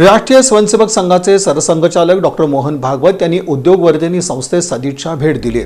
राष्ट्रीय स्वयंसेवक संघाचे सरसंघचालक डॉक्टर मोहन भागवत यांनी उद्योगवर्धिनी संस्थेस सदिच्छा भेट दिली.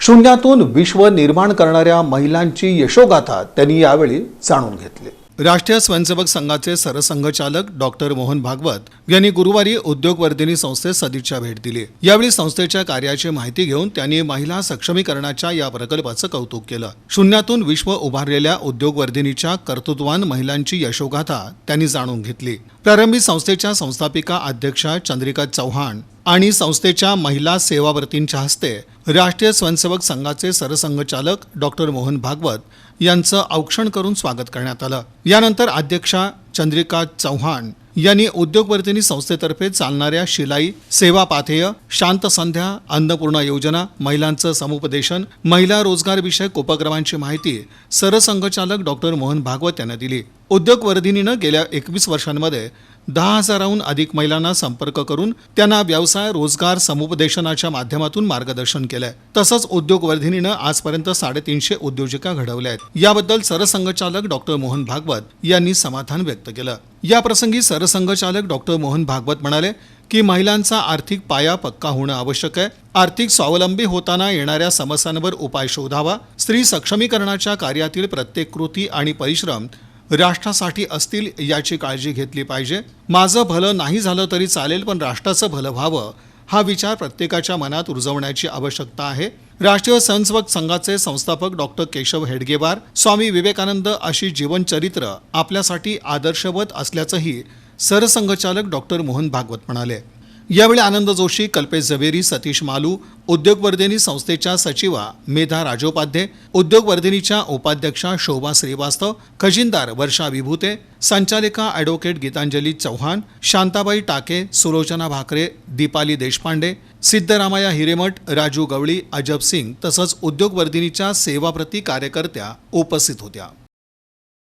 शून्यातून विश्व निर्माण करणाऱ्या महिलांची यशोगाथा त्यांनी यावेळी जाणून घेतली. राष्ट्रीय स्वयंसेवक संघाचे सरसंघचालक डॉक्टर मोहन भागवत यांनी गुरुवारी उद्योगवर्धिनी संस्थेस सदिच्छा भेट दिली. यावेळी संस्थेच्या कार्याची माहिती घेऊन त्यांनी महिला सक्षमीकरणाच्या या प्रकल्पाचं कौतुक केलं. शून्यातून विश्व उभारलेल्या उद्योगवर्धिनीच्या कर्तृत्वान महिलांची यशोगाथा त्यांनी जाणून घेतली. प्रारंभी संस्थेच्या संस्थापिका अध्यक्षा चंद्रिका चव्हाण आणि संस्थेच्या महिला सेवावर्तींच्या हस्ते राष्ट्रीय स्वयंसेवक संघाचे सरसंघचालक डॉक्टर मोहन भागवत यांचं औक्षण करून स्वागत करण्यात आलं. यानंतर अध्यक्षा चंद्रिका चव्हाण यांनी उद्योगवर्धिनी संस्थेतर्फे चालणाऱ्या शिलाई सेवा पाथेय शांत संध्या अन्नपूर्णा योजना महिलांचं समुपदेशन महिला रोजगार विषयक उपक्रमांची माहिती सरसंघचालक डॉक्टर मोहन भागवत यांना दिली. उद्योगवर्धिनीनं गेल्या एकवीस वर्षांमध्ये दहा हजाराहून अधिक महिलांना संपर्क करून त्यांना व्यवसाय रोजगार समुपदेशनाच्या माध्यमातून मार्गदर्शन केलंय. तसंच उद्योगवर्धिनीनं आजपर्यंत साडेतीनशे उद्योजिका घडवल्या आहेत. याबद्दल सरसंघचालक डॉक्टर मोहन भागवत यांनी समाधान व्यक्त केलं. या प्रसंगी सरसंघचालक डॉक्टर मोहन भागवत म्हणाले की महिलांचा आर्थिक पाया पक्का होणं आवश्यक आहे. आर्थिक स्वावलंबी होताना येणाऱ्या समस्यांवर उपाय शोधावा. स्त्री सक्षमीकरणाच्या कार्यातील प्रत्येक कृती आणि परिश्रम राष्ट्रासाठी असतील याची काळजी घेतली पाहिजे. माझं भलं नाही झालं तरी चालेल पण राष्ट्राचं भलं व्हावं हा विचार प्रत्येकाच्या मनात रुजवण्याची आवश्यकता आहे. राष्ट्रीय स्वयंसेवक संघाचे संस्थापक डॉक्टर केशव हेडगेवार स्वामी विवेकानंद अशी जीवनचरित्र आपल्यासाठी आदर्शवत असल्याचंही सरसंघचालक डॉक्टर मोहन भागवत म्हणाले. यावेळी आनंद जोशी कल्पेश झवेरी सतीश मालू उद्योगवर्धिनी संस्थेच्या सचिवा मेधा राजोपाध्ये उद्योगवर्धिनीच्या उपाध्यक्षा शोभा श्रीवास्तव खजिनदार वर्षा विभूते संचालिका ॲडव्होकेट गीतांजली चव्हाण शांताबाई टाके सुलोचना भाकरे दीपाली देशपांडे सिद्धरामया हिरेमठ राजू गवळी अजब सिंग तसंच उद्योगवर्धिनीच्या सेवाप्रती कार्यकर्त्या उपस्थित होत्या.